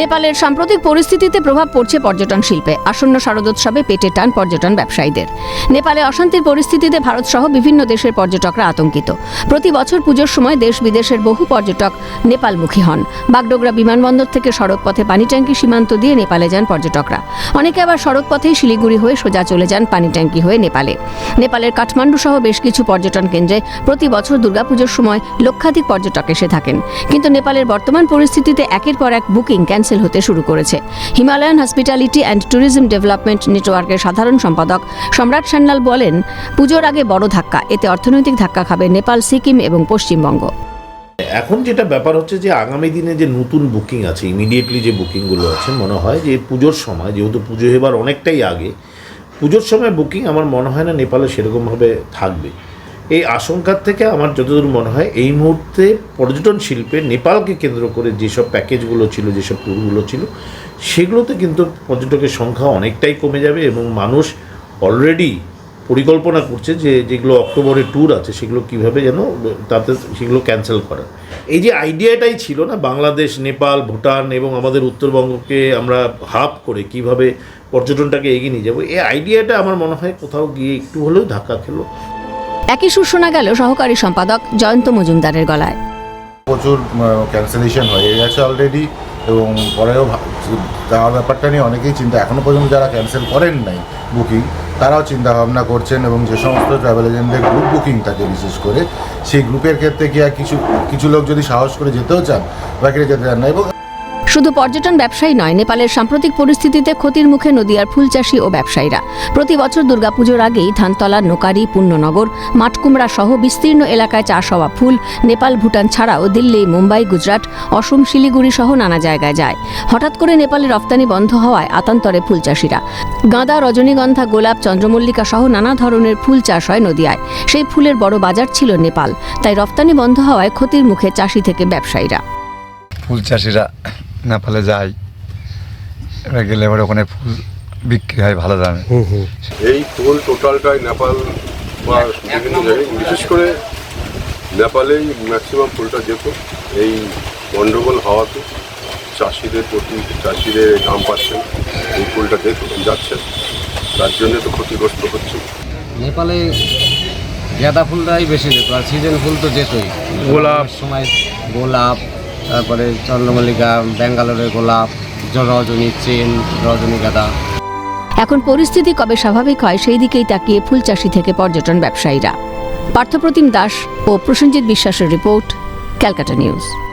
নেপালের সাম্প্রতিক পরিস্থিতিতে প্রভাব পড়ছে পর্যটন শিল্পে। আসন্ন শারদোৎসবে পেটে টান পর্যটন ব্যবসায়ীদের। নেপালে অশান্তির পরিস্থিতিতে ভারত সহ বিভিন্ন দেশের পর্যটকরা আতঙ্কিত। প্রতি বছর পুজোর সময় দেশ বিদেশের বহু পর্যটক নেপালমুখী হন। বাগডোগরা বিমানবন্দর থেকে সড়কপথে পানিট্যাঙ্কি সীমান্ত দিয়ে নেপালে যান পর্যটকরা। অনেকে আবার সড়ক সড়কপথেই শিলিগুড়ি হয়ে সোজা চলে যান পানিট্যাঙ্কি হয়ে নেপালে। নেপালের কাঠমান্ডু সহ বেশ কিছু পর্যটন কেন্দ্রে প্রতি বছর দুর্গাপুজোর সময় লক্ষাধিক পর্যটক এসে থাকেন। কিন্তু নেপালের বর্তমান পরিস্থিতিতে একের পর এক বুকিং ক্যান্সেল হতে শুরু করেছে। Himalayan hospitality and tourism development নেটওয়ার্কের সাধারণ সম্পাদক সম্রাট সান্যাল বলেন, পুজোর আগে বড় ধাক্কা, এতে অর্থনৈতিক ধাক্কা খাবে নেপাল, সিকিম এবং পশ্চিমবঙ্গ। এখন যেটা ব্যাপার হচ্ছে যে আগামী দিনে যে নতুন বুকিং আছে ইমিডিয়েটলি যে বুকিংগুলো আছে, মনে হয় যে পুজোর সময়, যেহেতু পুজো এবার অনেকটাই আগে, পুজোর সময় বুকিং আমার মনে হয় না নেপালে সেরকমভাবে থাকবে। এই আশঙ্কার থেকে আমার যতদূর মনে হয়, এই মুহূর্তে পর্যটন শিল্পে নেপালকে কেন্দ্র করে যেসব প্যাকেজগুলো ছিল, যেসব ট্যুরগুলো ছিল, সেগুলোতে কিন্তু পর্যটকের সংখ্যা অনেকটাই কমে যাবে এবং মানুষ অলরেডি পরিকল্পনা করছে যে যেগুলো অক্টোবরে ট্যুর আছে, সেগুলো কীভাবে যেন তাতে সেগুলো ক্যান্সেল করার। এই যে আইডিয়াটাই ছিল না, বাংলাদেশ, নেপাল, ভুটান এবং আমাদের উত্তরবঙ্গকে আমরা হাব করে কীভাবে পর্যটনটাকে এগিয়ে নিয়ে যাব, এই আইডিয়াটা আমার মনে হয় কোথাও গিয়ে একটু হলেও ধাক্কা খেলো। একই সুর শোনা গেল সহকারী সম্পাদক জয়ন্ত মজুমদারের গলায়। প্রচুর ক্যান্সেলেশন হয়ে। গেছে অলরেডি এবং পরেও যাওয়ার ব্যাপারটা নিয়ে অনেকেই চিন্তা। এখনও পর্যন্ত যারা ক্যান্সেল করেন নাই বুকিং তারাও চিন্তা ভাবনা করছেন এবং যে সমস্ত ট্রাভেল এজেন্টদের গ্রুপ বুকিং থাকে বিশেষ করে, সেই গ্রুপের ক্ষেত্রে কি আর কিছু কিছু লোক যদি সাহস করে যেতেও চান, বাকিরা যেতে চান না। এবং শুধু পর্যটন ব্যবসায়ী নয়, নেপালের সাম্প্রতিক পরিস্থিতিতে ক্ষতির মুখে নদিয়ার ফুল চাষি ও ব্যবসায়ীরা। প্রতি বছর দুর্গাপুজোর আগেই ধানতলা, নোকারি পুণ্যনগর মাঠকুমড়া সহ বিস্তীর্ণ এলাকায় চাষ হওয়া ফুল নেপাল, ভুটান ছাড়াও দিল্লি, মুম্বাই, গুজরাট, অসম, শিলিগুড়ি সহ নানা জায়গায় যায়। হঠাৎ করে নেপালে রপ্তানি বন্ধ হওয়ায় আতান্তরে ফুল চাষিরা গাঁদা, রজনীগন্ধা, গোলাপ, চন্দ্রমল্লিকা সহ নানা ধরনের ফুল চাষ হয় নদিয়ায়। সেই ফুলের বড় বাজার ছিল নেপাল। তাই রপ্তানি বন্ধ হওয়ায় ক্ষতির মুখে চাষি থেকে ব্যবসায়ীরা। ফুল চাষিরা নেপালে যায় এবার গেলে এবার ওখানে ফুল বিক্রি হয় ভালো দামে। এই ফুল টোটালটাই নেপাল বা বিভিন্ন জায়গায় বিশেষ করে নেপালেই ম্যাক্সিমাম ফুলটা যেত। এই গণ্ডগোল হওয়াতে চাষিদের প্রতি চাষিদের দাম পাচ্ছেন এই ফুলটা যেত যাচ্ছে তার জন্য তো ক্ষতিগ্রস্ত হচ্ছে। নেপালে গাঁদা ফুলটাই বেশি যেত আর সিজন ফুল তো যেতই। গোলাপ। সময় গোলাপ তারপরে চন্দ্রমল্লিকা, ব্যাঙ্গালোরের গোলাপ রজনী চেন, রজনী গাঁদা। এখন পরিস্থিতি কবে স্বাভাবিক হয় সেই দিকেই তাকিয়ে ফুল চাষি থেকে পর্যটন ব্যবসায়ীরা। পার্থপ্রতিম দাস ও প্রসেনজিৎ বিশ্বাসের রিপোর্ট, ক্যালকাটা নিউজ।